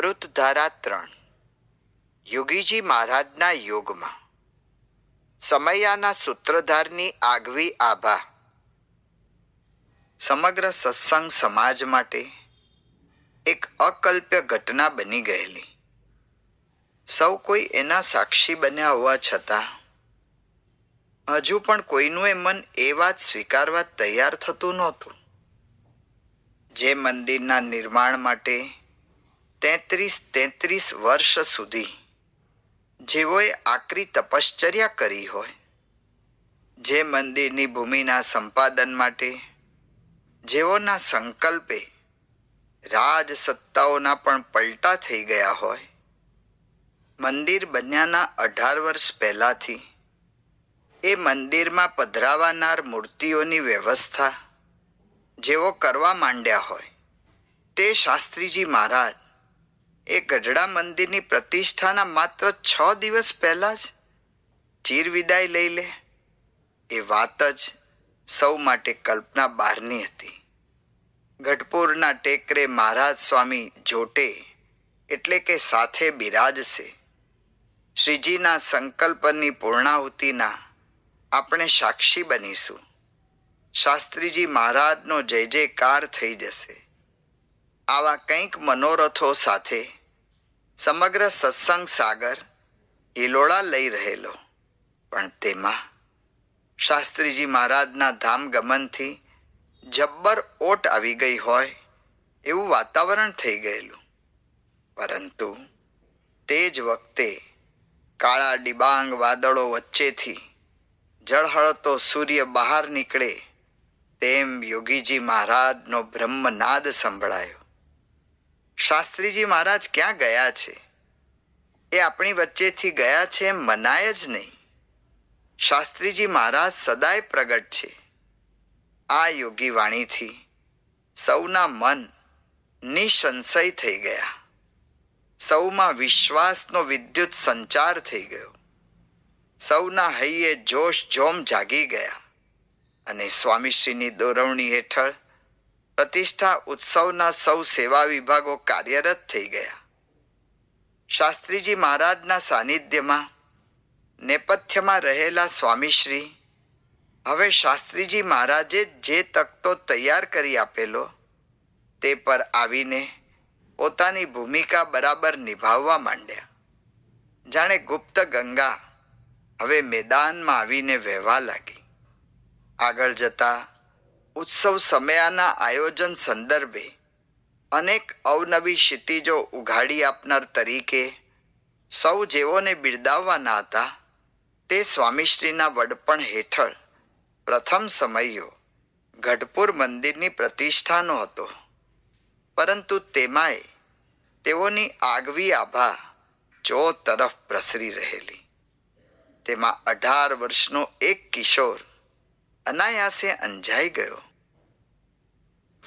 અમૃતધારા ત્રણ. યોગીજી મહારાજના યોગમાં. સમયાના સૂત્રધારની આગવી આભા. સમગ્ર સત્સંગ સમાજ માટે એક અકલ્પ્ય ઘટના બની ગયેલી. સૌ કોઈ એના સાક્ષી બન્યા હોવા છતાં, હજુ પણ કોઈનું એ મન એ વાત સ્વીકારવા તૈયાર થતું નહોતું. જે મંદિરના નિર્માણ માટે તેત્રીસ તેત્રીસ વર્ષ સુધી જેઓએ આકરી તપશ્ચર્યા કરી હોય, જે મંદિરની ભૂમિના સંપાદન માટે, જેઓના સંકલ્પે રાજ સત્તાઓના પણ પલટા થઈ ગયા હોય, મંદિર બન્યાના અઢાર વર્ષ પહેલાંથી એ મંદિરમાં પધરાવાનાર મૂર્તિઓની વ્યવસ્થા જેઓ કરવા માંડ્યા હોય, તે શાસ્ત્રીજી મહારાજ એ ગઢડા મંદિરની પ્રતિષ્ઠાના માત્ર છ દિવસ પહેલા જ ચીર વિદાય લઈ લે. એ વાત જ સૌ માટે કલ્પના બહારની હતી. ગઢપુરના ટેકરે મહારાજ સ્વામી જોટે એટલે કે સાથે બિરાજશે. શ્રીજીના સંકલ્પની પૂર્ણાહુતિના આપણે સાક્ષી બનીશું. શાસ્ત્રીજી મહારાજનો જય જયકાર થઈ જશે. આવા કંઈક મનોરથો સાથે સમગ્ર સત્સંગ સાગર હિલોળા લઈ રહેલો. પણ તેમાં શાસ્ત્રીજી મહારાજના ધામ ગમનથી જબ્બર ઓટ આવી ગઈ હોય એવું વાતાવરણ થઈ ગયેલું. પરંતુ તે જ વખતે કાળા ડિબાંગ વાદળો વચ્ચેથી જળહળતો સૂર્ય બહાર નીકળે તેમ યોગીજી મહારાજનો બ્રહ્મનાદ સંભળાયો. શાસ્ત્રીજી મહારાજ ક્યાં ગયા છે? એ આપણી વચ્ચેથી ગયા છે એમ મનાય જ નહીં. શાસ્ત્રીજી મહારાજ સદાય પ્રગટ છે. આ યોગી વાણીથી સૌના મન નિસંશય થઈ ગયા. સૌમાં વિશ્વાસનો વિદ્યુત સંચાર થઈ ગયો. સૌના હૈયે જોશ જોમ જાગી ગયા. અને સ્વામીશ્રીની દોરવણી હેઠળ પ્રતિષ્ઠા ઉત્સવના સૌ સેવા વિભાગો કાર્યરત થઈ ગયા. શાસ્ત્રીજી મહારાજના સાનિધ્યમાં, નેપથ્યમાં રહેલા સ્વામીશ્રી, હવે શાસ્ત્રીજી મહારાજે જે તકતો તૈયાર કરી આપેલો, તે પર આવીને પોતાની ભૂમિકા બરાબર નિભાવવા માંડ્યા. જાણે ગુપ્ત ગંગા હવે મેદાનમાં આવીને વહેવા લાગી. આગળ જતા ઉત્સવ સમયાના આયોજન સંદર્ભે અનેક અવનવી ક્ષિતિજો ઉઘાડી આપનાર તરીકે સૌ જેઓને બિરદાવવાના હતા, તે સ્વામીશ્રીના વડપણ હેઠળ પ્રથમ સમયો ગઢપુર મંદિરની પ્રતિષ્ઠાનો હતો. પરંતુ તેમાંય તેઓની આગવી આભા ચો તરફ પ્રસરી રહેલી. તેમાં અઢાર વર્ષનો એક કિશોર અનાયાસે અંજાઈ ગયો.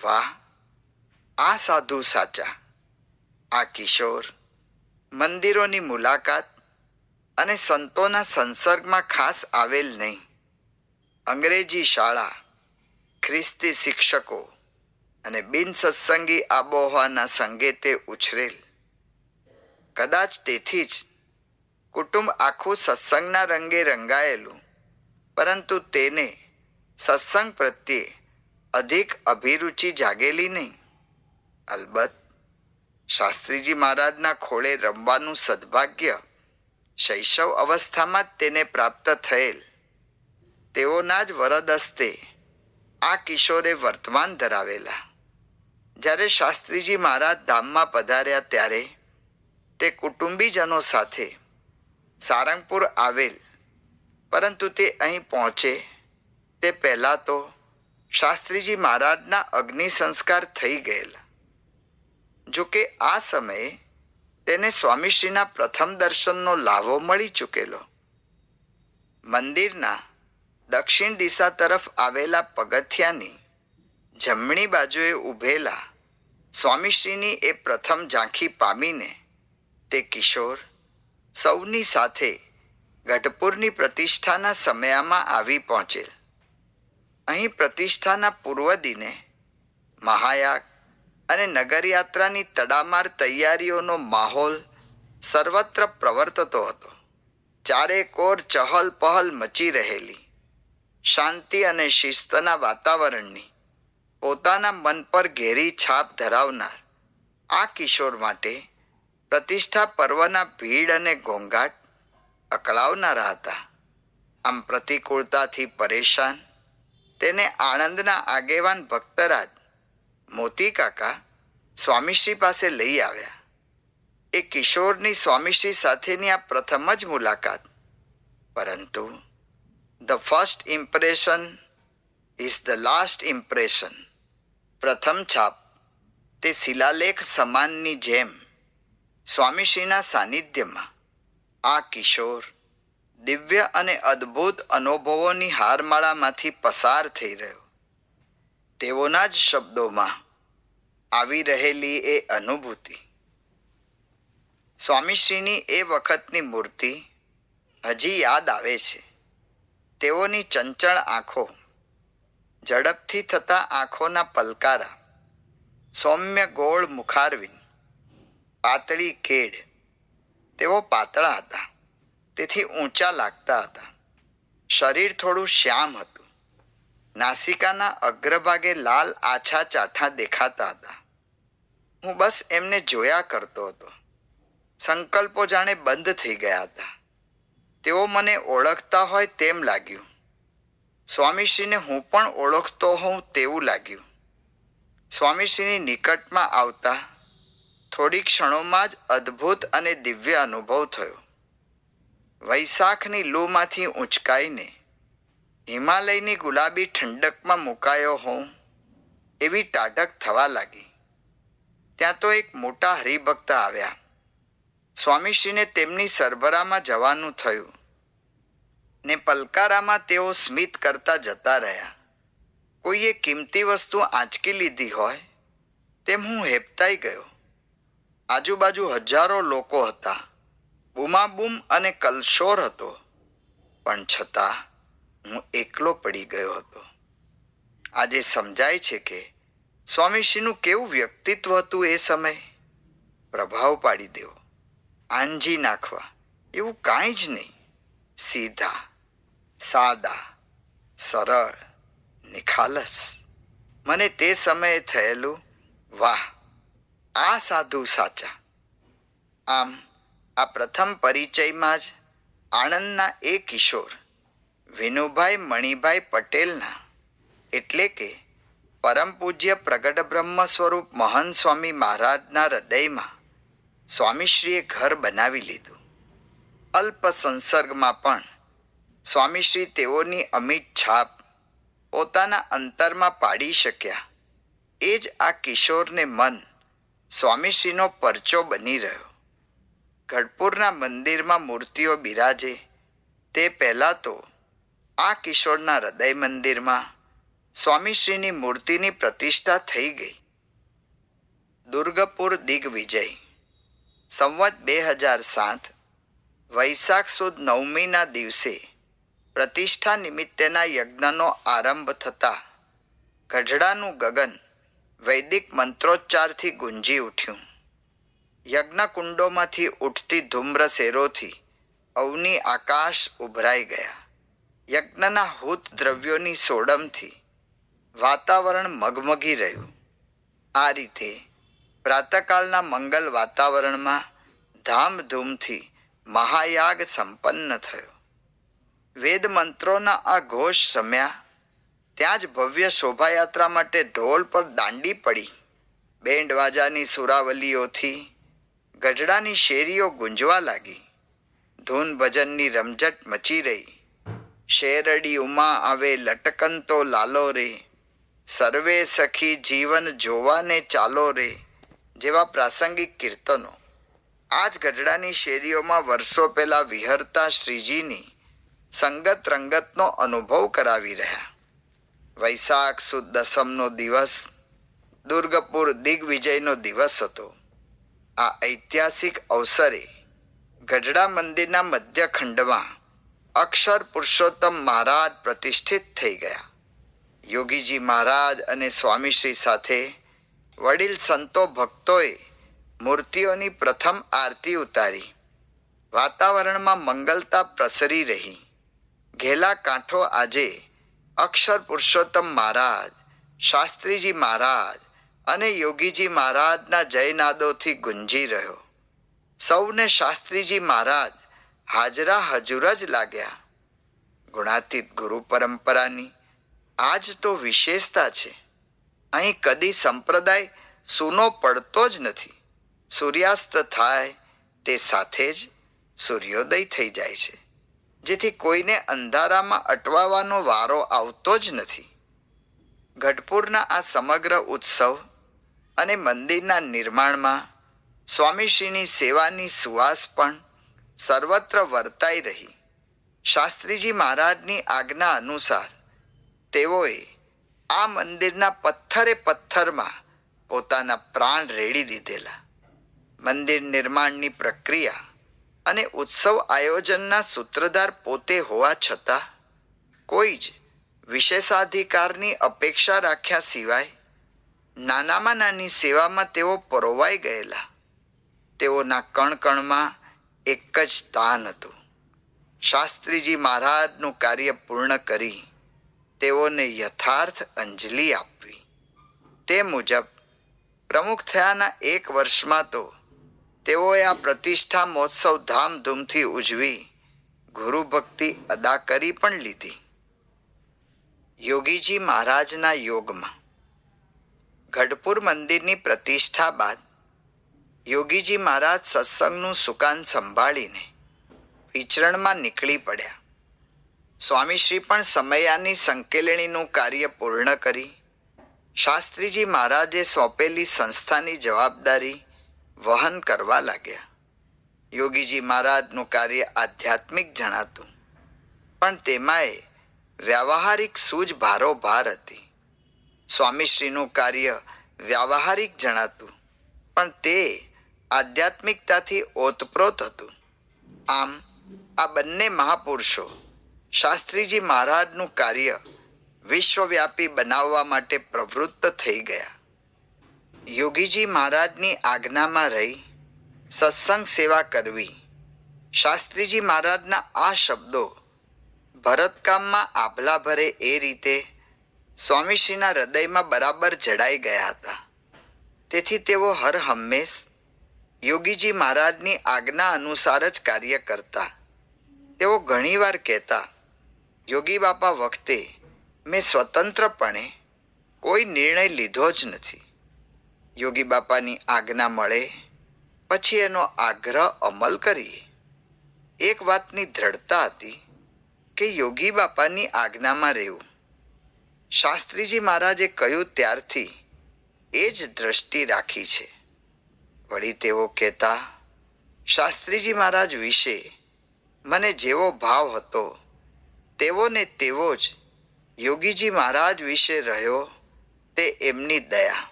વાહ, આ સાધુ સાચા. આ કિશોર, મંદિરોની મુલાકાત અને સંતોના સંસર્ગમાં ખાસ આવેલ નહીં. અંગ્રેજી શાળા, ખ્રિસ્તી શિક્ષકો અને બિન સત્સંગી આબોહવાના સંગે તે ઉછરેલ. કદાચ તેથી જ કુટુંબ આખું સત્સંગના રંગે રંગાયેલું, પરંતુ તેને સત્સંગ પ્રત્યે અધિક અભિરુચિ જાગેલી નહીં. અલબત્ત, શાસ્ત્રીજી મહારાજના ખોળે રમવાનું સદભાગ્ય શૈશવ અવસ્થામાં જ તેને પ્રાપ્ત થયેલ. તેઓના જ વરદ હસ્તે આ કિશોરે વર્તમાન ધરાવેલા. જ્યારે શાસ્ત્રીજી મહારાજ ધામમાં પધાર્યા ત્યારે તે કુટુંબીજનો સાથે સારંગપુર આવેલ, પરંતુ તે અહીં પહોંચે તે પહેલાં તો શાસ્ત્રીજી મહારાજના અગ્નિ સંસ્કાર થઈ ગયેલા. જોકે આ સમયે તેને સ્વામીશ્રીના પ્રથમ દર્શનનો લાભો મળી ચૂકેલો. મંદિરના દક્ષિણ દિશા તરફ આવેલા પગથિયાની જમણી બાજુએ ઊભેલા સ્વામીશ્રીની એ પ્રથમ ઝાંખી પામીને તે કિશોર સૌની સાથે ગઢપુરની પ્રતિષ્ઠાના સમયામાં આવી પહોંચેલ. અહીં પ્રતિષ્ઠાના પૂર્વ દિને મહાયાગ અને નગરયાત્રાની તડામાર તૈયારીઓનો માહોલ સર્વત્ર પ્રવર્તતો હતો. ચારે કોર ચહલ પહલ મચી રહેલી. શાંતિ અને શિસ્તના વાતાવરણની પોતાના મન પર ઘેરી છાપ ધરાવનાર આ કિશોર માટે પ્રતિષ્ઠા પર્વના ભીડ અને ઘોંઘાટ અકળાવનારા હતા. આમ પ્રતિકૂળતાથી પરેશાન તેને આણંદના આગેવાન ભક્તરાજ મોતી કાકા સ્વામીશ્રી પાસે લઈ આવ્યા. એ કિશોરની સ્વામીશ્રી સાથેની આ પ્રથમ જ મુલાકાત. પરંતુ the first impression is the last impression. પ્રથમ છાપ તે શિલાલેખ સમાનની જેમ સ્વામીશ્રીના સાનિધ્યમાં. આ કિશોર દિવ્ય અને અદ્ભુત અનુભવોની હારમાળામાંથી પસાર થઈ રહ્યો. તેઓના જ શબ્દોમાં આવી રહેલી એ અનુભૂતિ. સ્વામીશ્રીની એ વખતની મૂર્તિ હજી યાદ આવે છે. તેઓની ચંચળ આંખો, ઝડપથી થતા આંખોના પલકારા, સૌમ્ય ગોળ મુખારવિન પાતળી કેડ તેઓ પાતળા હતા. તેથી ઊંચા લાગતા હતા. શરીર થોડું શ્યામ હતું. નાસિકાના અગ્રભાગે લાલ આછા ચાઠા દેખાતા હતા. હું બસ એમને જોયા કરતો હતો. સંકલ્પો જાણે બંધ થઈ ગયા હતા. તેઓ મને ઓળખતા હોય તેમ લાગ્યું. સ્વામીશ્રીને હું પણ ઓળખતો હોઉં તેવું લાગ્યું. સ્વામીશ્રીની નિકટમાં આવતા થોડી ક્ષણોમાં જ અદ્ભુત અને દિવ્ય અનુભવ થયો. વૈશાખની લૂમાંથી ઊંચકાઈને હિમાલયની ગુલાબી ઠંડકમાં મુકાયો હોઉં એવી ટાઢક થવા લાગી. ત્યાં તો એક મોટા હરિભક્ત આવ્યા. સ્વામીશ્રીને તેમની સરભરામાં જવાનું થયું ને પલકારામાં તેઓ સ્મિત કરતા જતા રહ્યા. કોઈએ કિંમતી વસ્તુ આંચકી લીધી હોય તેમ હું હેપતાઈ ગયો. આજુબાજુ હજારો લોકો હતા. બૂમાબૂમ અને કલશોર હતો. પણ છતાં હું એકલો પડી ગયો હતો. આજે સમજાય છે કે સ્વામીશ્રીનું કેવું વ્યક્તિત્વ હતું એ સમયે? પ્રભાવ પાડી દેવો. આંજી નાખવા. એવું કાંઈ જ નહીં. સીધા, સાદા, સરળ, નિખાલસ. મને તે સમયે થયેલું, વાહ, આ સાધુ સાચા. આમ આ પ્રથમ પરિચયમાં જ આણંદના એ કિશોર, વિનુભાઈ મણિભાઈ પટેલના, એટલે કે પરમ પૂજ્ય પ્રગટ બ્રહ્મ સ્વરૂપ મહંત સ્વામી મહારાજના હૃદયમાં સ્વામીશ્રીએ ઘર બનાવી લીધું. અલ્પ સંસર્ગમાં પણ સ્વામીશ્રી તેઓની અમિત છાપ પોતાના અંતરમાં પાડી શક્યા. એ જ આ કિશોરને મન સ્વામીશ્રીનો પરચો બની રહ્યો. ગઢપુરના મંદિરમાં મૂર્તિઓ બિરાજે, તે પહેલાં તો આ કિશોરના હૃદય મંદિરમાં સ્વામીશ્રીની મૂર્તિની પ્રતિષ્ઠા થઈ ગઈ. દુર્ગપુર દિગ્વિજય, સંવત બે હજાર સાત, વૈશાખ સુદ નવમીના દિવસે પ્રતિષ્ઠા નિમિત્તેના યજ્ઞનો આરંભ થતાં ગઢડાનું ગગન વૈદિક મંત્રોચ્ચારથી ગુંજી ઉઠ્યું. યજ્ઞકુંડોમાંથી ઉઠતી ધૂમ્ર શેરોથી અવની આકાશ ઉભરાઈ ગયા. યજ્ઞના હૂત દ્રવ્યોની સોડમથી વાતાવરણ મગમગી રહ્યું. આ રીતે પ્રાતકાલના મંગલ વાતાવરણમાં ધામધૂમથી મહાયાગ સંપન્ન થયો. વેદ મંત્રોના આ ઘોષ સમ્યા ત્યાં જ ભવ્ય શોભાયાત્રા માટે ઢોલ પર દાંડી પડી. બેન્ડ વાજાની સુરાવલીઓથી ગઢડાની શેરીઓ ગુંજવા લાગી. ધૂન ભજનની રમઝટ મચી રહી. શેરડી ઉમા આવે લટકંતો લાલો રે. સર્વે સખી જીવન જોવાને ચાલો રે. જેવા પ્રાસંગિક કીર્તનો. આજ ગઢડાની શેરીઓમાં વર્ષો પહેલાં વિહરતા શ્રીજીની સંગત રંગતનો અનુભવ કરાવી રહ્યા. વૈશાખ સુદ દસમનો દિવસ, દુર્ગપુર દિગ્વિજયનો દિવસ હતો. આ ઐતિહાસિક અવસરે ગઢડા મંદિરના મધ્યખંડમાં અક્ષર પુરુષોત્તમ મહારાજ પ્રતિષ્ઠિત થઈ ગયા. યોગીજી મહારાજ અને સ્વામીશ્રી સાથે વડીલ સંતો ભક્તોએ મૂર્તિઓની પ્રથમ આરતી ઉતારી. વાતાવરણમાં મંગલતા પ્રસરી રહી. ઘેલા કાંઠો આજે અક્ષર પુરુષોત્તમ મહારાજ, શાસ્ત્રીજી મહારાજ અને યોગીજી મહારાજના જયનાદોથી ગુંજી રહ્યો. સૌને શાસ્ત્રીજી મહારાજ હાજરા હજુર જ લાગ્યા. ગુણાતીત ગુરુ પરંપરાની આજ તો વિશેષતા છે. અહીં કદી સંપ્રદાય સૂનો પડતો જ નથી. સૂર્યાસ્ત થાય તે સાથે જ સૂર્યોદય થઈ જાય છે. જેથી કોઈને અંધારામાં અટવાવાનો વારો આવતો જ નથી. ગઢપુરના આ સમગ્ર ઉત્સવ અને મંદિરના નિર્માણમાં સ્વામીશ્રીની સેવાની સુવાસ પણ સર્વત્ર વર્તાઈ રહી. શાસ્ત્રીજી મહારાજની આજ્ઞા અનુસાર તેઓએ આ મંદિરના પથ્થરે પથ્થરમાં પોતાના પ્રાણ રેડી દીધેલા. મંદિર નિર્માણની પ્રક્રિયા અને ઉત્સવ આયોજનના સૂત્રધાર પોતે હોવા છતાં કોઈ જ વિશેષાધિકારની અપેક્ષા રાખ્યા સિવાય નાનામાં નાની સેવામાં તેઓ પરોવાઈ ગયેલા. તેઓના કણ કણમાં એક જ તાન હતું. શાસ્ત્રીજી મહારાજનું કાર્ય પૂર્ણ કરી તેઓને યથાર્થ અંજલિ આપવી. તે મુજબ પ્રમુખ થયાના એક વર્ષમાં તો તેઓએ આ પ્રતિષ્ઠા મહોત્સવ ધામધૂમથી ઉજવી ગુરુ ભક્તિ અદા કરી પણ લીધી. યોગીજી મહારાજના યોગમાં ગઢપુર મંદિરની પ્રતિષ્ઠા બાદ યોગીજી મહારાજ સત્સંગનું સુકાન સંભાળીને વિચરણમાં નીકળી પડ્યા. સ્વામીશ્રી પણ સમયાની સંકેલણીનું કાર્ય પૂર્ણ કરી શાસ્ત્રીજી મહારાજે સોંપેલી સંસ્થાની જવાબદારી વહન કરવા લાગ્યા. યોગીજી મહારાજનું કાર્ય આધ્યાત્મિક જણાતું, પણ તેમાંય વ્યવહારિક સૂઝ ભારોભાર હતી. સ્વામીશ્રીનું કાર્ય વ્યાવહારિક જણાતું, પણ તે આધ્યાત્મિકતાથી ઓતપ્રોત હતું. આમ, આ બંને મહાપુરુષો શાસ્ત્રીજી મહારાજનું કાર્ય વિશ્વવ્યાપી બનાવવા માટે પ્રવૃત્ત થઈ ગયા. યોગીજી મહારાજની આજ્ઞામાં રહી, સત્સંગ સેવા કરવી, શાસ્ત્રીજી મહારાજના આ શબ્દો ભરતકામમાં આભલા ભરે એ રીતે સ્વામીશ્રીના હૃદયમાં બરાબર જડાઈ ગયા હતા. તેથી તેઓ હર હંમેશ યોગીજી મહારાજની આજ્ઞા અનુસાર જ કાર્ય કરતા. તેઓ ઘણીવાર કહેતા, યોગી બાપા વખતે મેં સ્વતંત્રપણે કોઈ નિર્ણય લીધો જ નથી. યોગી બાપાની આજ્ઞા મળે, પછી એનો આગ્રહ અમલ કરીએ. એક વાતની દ્રઢતા હતી કે યોગી બાપાની આજ્ઞામાં રહેવું. શાસ્ત્રીજી મહારાજે કહ્યું ત્યારથી એ જ દ્રષ્ટિ રાખી છે. વળી તેઓ કહેતા, શાસ્ત્રીજી મહારાજ વિશે મને જેવો ભાવ હતો, તેવો ને તેવો જ યોગીજી મહારાજ વિશે રહ્યો તે એમની દયા.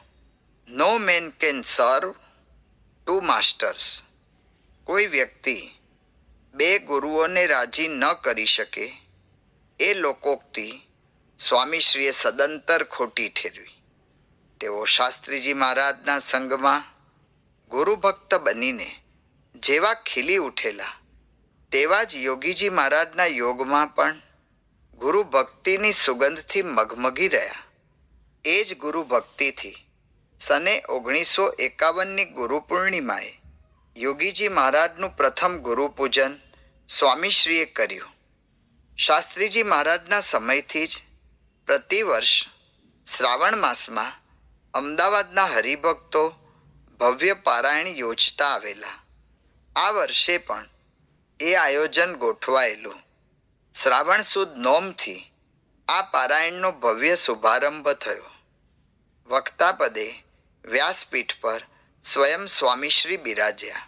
No man can serve two masters કોઈ વ્યક્તિ બે ગુરુઓને રાજી ન કરી શકે, એ લોકોક્તિ સ્વામીશ્રીએ સદંતર ખોટી ઠેરવી. તેઓ શાસ્ત્રીજી મહારાજના સંગમાં ગુરુભક્ત બનીને જેવા ખીલી ઉઠેલા, તેવા જ યોગીજી મહારાજના યોગમાં પણ ગુરુ ભક્તિની સુગંધથી મગમગી રહ્યા. એ જ ગુરુ ભક્તિથી સને ઓગણીસો એકાવનની ગુરુ પૂર્ણિમાએ યોગીજી મહારાજનું પ્રથમ ગુરુ પૂજન સ્વામીશ્રીએ કર્યું. શાસ્ત્રીજી મહારાજના સમયથી જ પ્રતિવર્ષ શ્રાવણ માસમાં અમદાવાદના હરિભક્તો ભવ્ય પારાયણ યોજતા આવેલા. આ વર્ષે પણ એ આયોજન ગોઠવાયેલું. શ્રાવણ સુદ નોમથી આ પારાયણનો ભવ્ય શુભારંભ થયો. વક્તાપદે વ્યાસપીઠ પર સ્વયં સ્વામીશ્રી બિરાજ્યા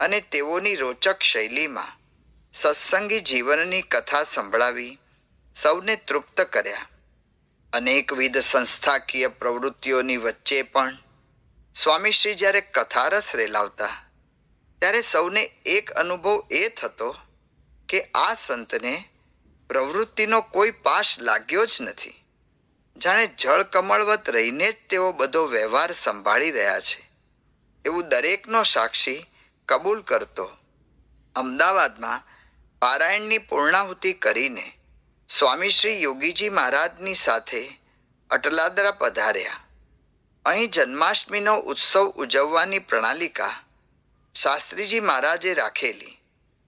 અને તેઓની રોચક શૈલીમાં સત્સંગી જીવનની કથા સંભળાવી સૌને તૃપ્ત કર્યા. અનેકવિધ સંસ્થાકીય પ્રવૃત્તિઓની વચ્ચે પણ સ્વામીશ્રી જ્યારે કથારસ રેલાવતા, ત્યારે સૌને એક અનુભવ એ થતો કે આ સંતને પ્રવૃત્તિનો કોઈ પાશ લાગ્યો જ નથી. જાણે જળ કમળવત રહીને જ તેઓ બધો વ્યવહાર સંભાળી રહ્યા છે. એવું દરેકનો સાક્ષી કબૂલ કરતો, અમદાવાદમાં પારાયણની પૂર્ણાહુતિ કરીને સ્વામી શ્રી યોગીજી મહારાજની સાથે અટલાદરા પધાર્યા. અહીં જન્માષ્ટમીનો ઉત્સવ ઉજવવાની પ્રણાલિકા શાસ્ત્રીજી મહારાજે રાખેલી.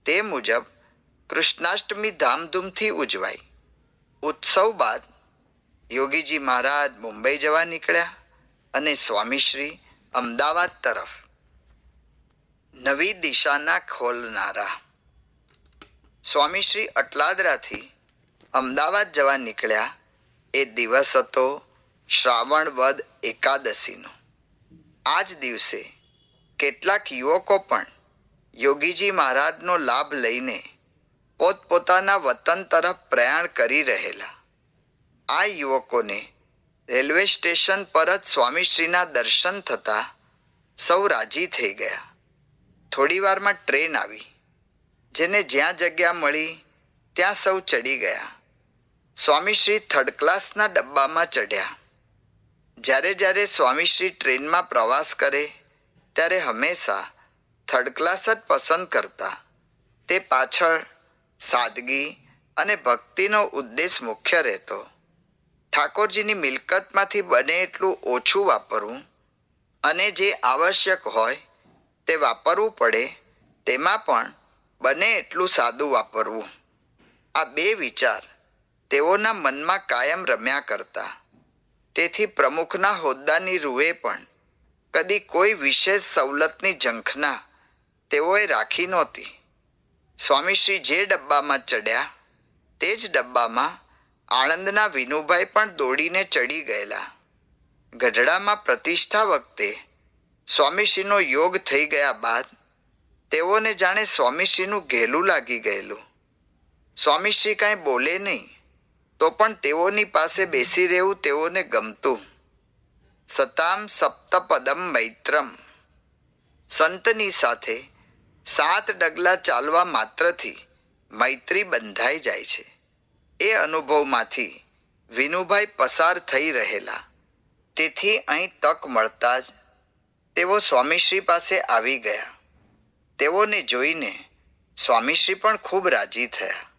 તે મુજબ કૃષ્ણાષ્ટમી ધામધૂમથી ઉજવાઈ ઉત્સવ બાદ યોગીજી મહારાજ મુંબઈ જવા નીકળ્યા અને સ્વામીશ્રી અમદાવાદ તરફ નવી દિશાના ખોલનારા. સ્વામીશ્રી અટલાદરાથી અમદાવાદ જવા નીકળ્યા એ દિવસ હતો શ્રાવણ વદ એકાદશીનો. આ જ દિવસે કેટલાક યુવકો પણ યોગીજી મહારાજનો લાભ લઈને પોતપોતાના વતન તરફ પ્રયાણ કરી રહેલા. આ યુવકોને રેલવે સ્ટેશન પર જ સ્વામીશ્રીના દર્શન થતાં સૌ રાજી થઈ ગયા. થોડીવારમાં ટ્રેન આવી, જેને જ્યાં જગ્યા મળી ત્યાં સૌ ચડી ગયા. સ્વામીશ્રી થર્ડ ક્લાસના ડબ્બામાં ચઢ્યા. જ્યારે જ્યારે સ્વામીશ્રી ટ્રેનમાં પ્રવાસ કરે, ત્યારે હંમેશા થર્ડ ક્લાસ જ પસંદ કરતા. તે પાછળ સાદગી અને ભક્તિનો ઉદ્દેશ મુખ્ય રહેતો. ઠાકોરજીની મિલકતમાંથી બને એટલું ઓછું વાપરવું અને જે આવશ્યક હોય તે વાપરવું પડે, તેમાં પણ બને એટલું સાદું વાપરવું. આ બે વિચાર તેઓના મનમાં કાયમ રમ્યા કરતા. તેથી પ્રમુખના હોદ્દાની રૂએ પણ કદી કોઈ વિશેષ સવલતની ઝંખના તેઓએ રાખી નહોતી. સ્વામીશ્રી જે ડબ્બામાં ચડ્યા, તે જ ડબ્બામાં આણંદના વિનુભાઈ પણ દોડીને ચડી ગયેલા. ગઢડામાં પ્રતિષ્ઠા વખતે સ્વામીશ્રીનો યોગ થઈ ગયા બાદ તેઓને જાણે સ્વામીશ્રીનું ઘેલું લાગી ગયેલું. સ્વામીશ્રી કાંઈ બોલે નહીં. તો પણ તેઓની પાસે બેસી રહેવું તેઓને ગમતું. સતામ સપ્તપદમ મૈત્રમ. સંતની સાથે સાત ડગલા ચાલવા માત્રથી મૈત્રી બંધાઈ જાય છે. એ અનુભવમાંથી વિનુભાઈ પસાર થઈ રહેલા. તેથી અહીં તક મળતા જ તેઓ સ્વામીશ્રી પાસે આવી ગયા. તેઓને જોઈને સ્વામીશ્રી પણ ખૂબ રાજી થયા.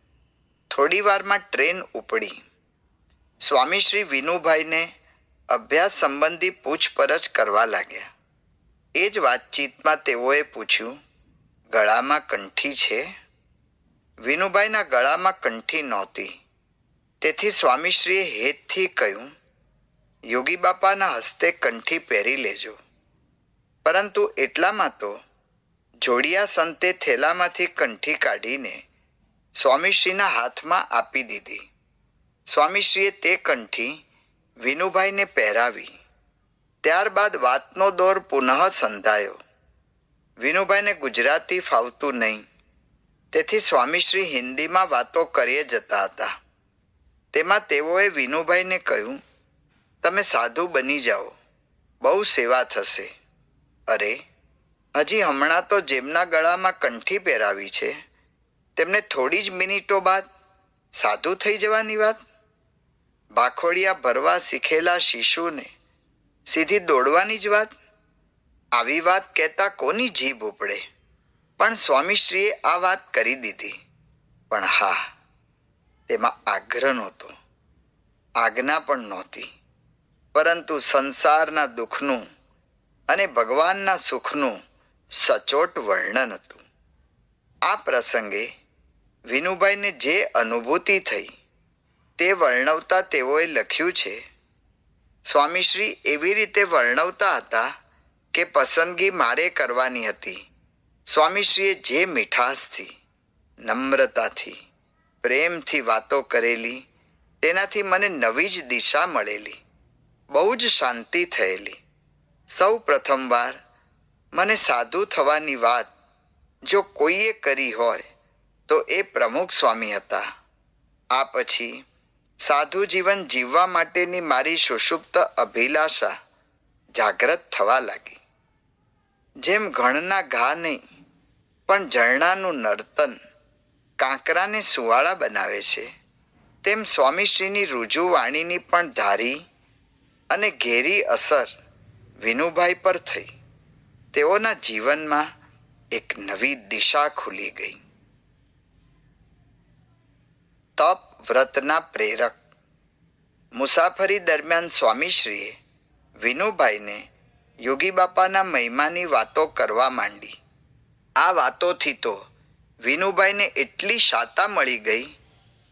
થોડી વારમાં ટ્રેન ઉપડી. સ્વામીશ્રી વિનુભાઈને અભ્યાસ સંબંધી પૂછપરછ કરવા લાગ્યા. એ જ વાતચીતમાં તેઓએ પૂછ્યું, ગળામાં કંઠી છે? વિનુભાઈના ગળામાં કંઠી નહોતી. તેથી સ્વામીશ્રીએ હેતથી કહ્યું, યોગી બાપાના હસ્તે કંઠી પહેરી લેજો. પરંતુ એટલામાં તો જોડિયા સંતે થેલામાંથી કંઠી કાઢીને સ્વામીશ્રીના હાથમાં આપી દીધી. સ્વામીશ્રીએ તે કંઠી વિનુભાઈને પહેરાવી. ત્યારબાદ વાતનો દોર પુનઃ સંધાયો. વિનુભાઈને ગુજરાતી ફાવતું નહીં. તેથી સ્વામીશ્રી હિન્દીમાં વાતો કરીએ જતા હતા. તેમાં તેઓએ વિનુભાઈને કહ્યું, તમે સાધુ બની જાઓ. બહુ સેવા થશે. અરે, હજી હમણાં તો જેમના ગળામાં કંઠી પહેરાવી છે તેમને થોડી જ મિનિટો બાદ સાધુ થઈ જવાની વાત? ભાખોડિયા ભરવા શીખેલા શિશુને સીધી દોડવાની જ વાત? આવી વાત કહેતા કોની જીભ ઉપડે? પણ સ્વામીશ્રીએ આ વાત કરી દીધી. પણ હા, તેમાં આગ્રહ નહોતો. આજ્ઞા પણ નહોતી. પરંતુ સંસારના દુઃખનું અને ભગવાનના સુખનું સચોટ વર્ણન હતું. આ પ્રસંગે વિનુભાઈને જે અનુભૂતિ થઈ, તે વર્ણવતા તેઓએ લખ્યું છે, સ્વામીશ્રી એવી રીતે વર્ણવતા હતા કે પસંદગી મારે કરવાની હતી. સ્વામીશ્રીએ જે મીઠાશથી, નમ્રતાથી, પ્રેમથી વાતો કરેલી, તેનાથી મને નવી જ દિશા મળેલી, બહુ જ શાંતિ થયેલી. સૌ પ્રથમવાર મને સાધુ થવાની વાત જો કોઈએ કરી હોય તો એ પ્રમુખ સ્વામી હતા. આ પછી સાધુ જીવન જીવવા માટેની મારી સુષુપ્ત અભિલાષા જાગ્રત થવા લાગી. જેમ ઘણના ઘા નહીં, પણ ઝરણાનું નર્તન કાંકરાને સુવાળા બનાવે છે, તેમ સ્વામીશ્રીની રુજુ વાણીની પણ ધારી અને ઘેરી અસર વિનુભાઈ પર થઈ. તેઓના જીવનમાં એક નવી દિશા ખુલી ગઈ. તપ વ્રતના પ્રેરક. મુસાફરી દરમિયાન સ્વામીશ્રીએ વિનુભાઈને યોગી બાપાના મહિમાની વાતો કરવા માંડી. આ વાતોથી તો વિનુભાઈને એટલી શાતા મળી ગઈ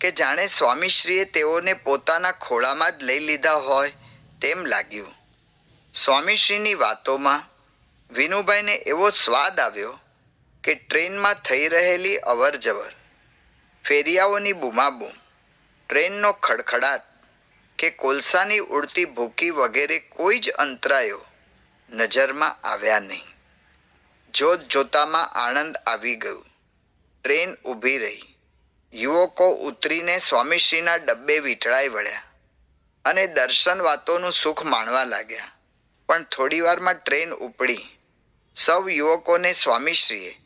કે જાણે સ્વામીશ્રીએ તેઓને પોતાના ખોળામાં જ લઈ લીધા હોય તેમ લાગ્યું. સ્વામીશ્રીની વાતોમાં વિનુભાઈને એવો સ્વાદ આવ્યો કે ટ્રેનમાં થઈ રહેલી અવરજવર ફેરિયાઓની બૂમાબૂમ, ટ્રેનનો ખડખડાટ કે કોલસાની ઉડતી ભૂકી વગેરે કોઈ જ અંતરાયો નજરમાં આવ્યા નહીં. જોત જોતામાં આનંદ આવી ગયું. ટ્રેન ઊભી રહી. યુવકો ઉતરીને સ્વામીશ્રીના ડબ્બે વીંટળાઈ વળ્યા અને દર્શન વાતોનું સુખ માણવા લાગ્યા. પણ થોડી વારમાં ટ્રેન ઉપડી. સૌ યુવકોને સ્વામીશ્રીએ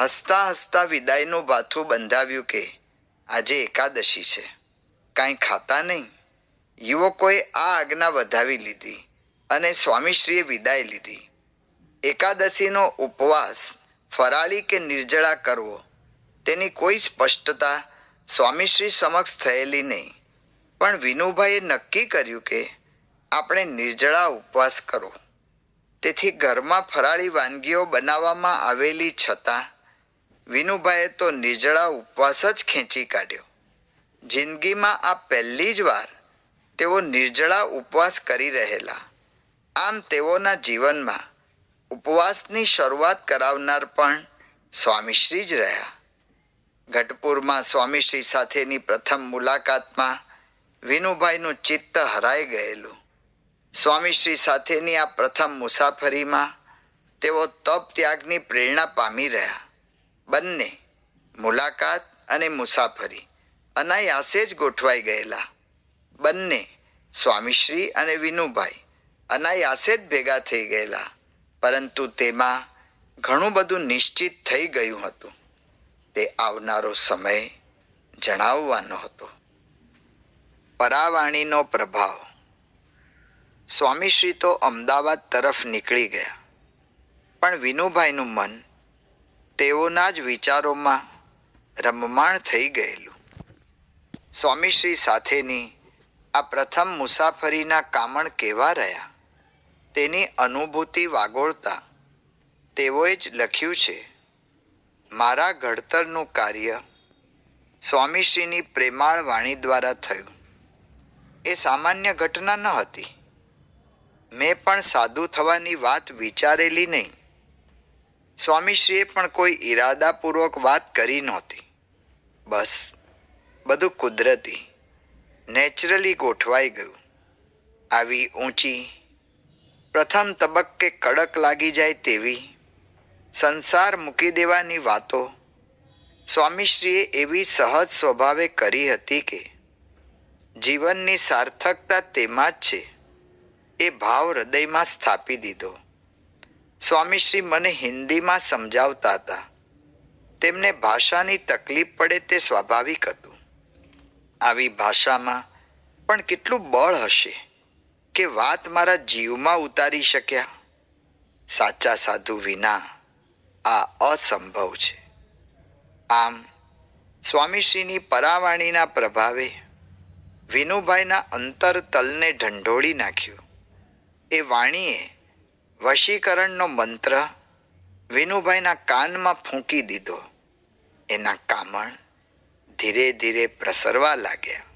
હસતા હસતા વિદાયનું ભાથું બંધાવ્યું કે આજે એકાદશી છે. કાંઈ ખાતા નહીં. યુવકોએ આ આજ્ઞા વધાવી લીધી અને સ્વામીશ્રીએ વિદાય લીધી. એકાદશીનો ઉપવાસ, ફરાળી કે નિર્જળા કરવો, તેની કોઈ સ્પષ્ટતા સ્વામીશ્રી સમક્ષ થયેલી નહીં. પણ વિનુભાઈએ નક્કી કર્યું કે આપણે નિર્જળા ઉપવાસ કરો. તેથી ઘરમાં ફરાળી વાનગીઓ બનાવવામાં આવેલી છતાં વિનુભાઈએ તો નિર્જળા ઉપવાસ જ ખેંચી કાઢ્યો. જિંદગીમાં આ પહેલી જ વાર તેઓ નિર્જળા ઉપવાસ કરી રહેલા. આમ તેઓના જીવનમાં ઉપવાસની શરૂઆત કરાવનાર પણ સ્વામીશ્રી જ રહ્યા. ગઢપુરમાં સ્વામીશ્રી સાથેની પ્રથમ મુલાકાતમાં વિનુભાઈનું ચિત્ત હરાઈ ગયેલું. સ્વામીશ્રી સાથેની આ પ્રથમ મુસાફરીમાં તેઓ તપ ત્યાગની પ્રેરણા પામી રહ્યા. બંને, મુલાકાત અને મુસાફરી અનાયાસે જ ગોઠવાઈ ગયેલા. બંને, સ્વામીશ્રી અને વિનુભાઈ અનાયાસે જ ભેગા થઈ ગયેલા. પરંતુ તેમાં ઘણું બધું નિશ્ચિત થઈ ગયું હતું. તે આવનારો સમય જણાવવાનો હતો. પરાવાણીનો પ્રભાવ. સ્વામીશ્રી તો અમદાવાદ તરફ નીકળી ગયા. પણ વિનુભાઈનું મન તેઓના જ વિચારોમાં રમમાણ થઈ ગયેલું. સ્વામીશ્રી સાથેની આ પ્રથમ મુસાફરીના કામણ કેવા રહ્યા? તેની અનુભૂતિ વાગોળતા તેઓએ જ લખ્યું છે, મારા ઘડતરનું કાર્ય સ્વામીશ્રીની પ્રેમાળ વાણી દ્વારા થયું. એ સામાન્ય ઘટના ન હતી. મેં પણ સાદું થવાની વાત વિચારેલી નહીં. સ્વામીશ્રીએ પણ કોઈ ઈરાદાપૂર્વક વાત કરી નહોતી. બસ, બધું કુદરતી, નેચરલી ગોઠવાઈ ગયું. આવી ઊંચી, પ્રથમ તબક્કે કડક લાગી જાય તેવી, સંસાર મૂકી દેવાની વાતો સ્વામીશ્રીએ એવી સહજ સ્વભાવે કરી હતી કે, જીવનની સાર્થકતા તેમાં જ છે. એ ભાવ હૃદયમાં સ્થાપી દીધો. સ્વામીશ્રી મને હિન્દીમાં સમજાવતા હતા. તેમને ભાષાની તકલીફ પડે તે સ્વાભાવિક હતું. આવી ભાષામાં પણ કેટલું બળ હશે કે વાત મારા જીવમાં ઉતારી શક્યા? સાચા સાધુ વિના આ અસંભવ છે. આમ સ્વામીશ્રીની પરાવાણીના પ્રભાવે વિનુભાઈના અંતર તલને ઢંઢોળી નાખ્યું. એ વાણીએ વશીકરણનો મંત્ર વિનુભાઈના કાનમાં ફૂંકી દીધો. એના કામણ ધીરે ધીરે પ્રસરવા લાગ્યા.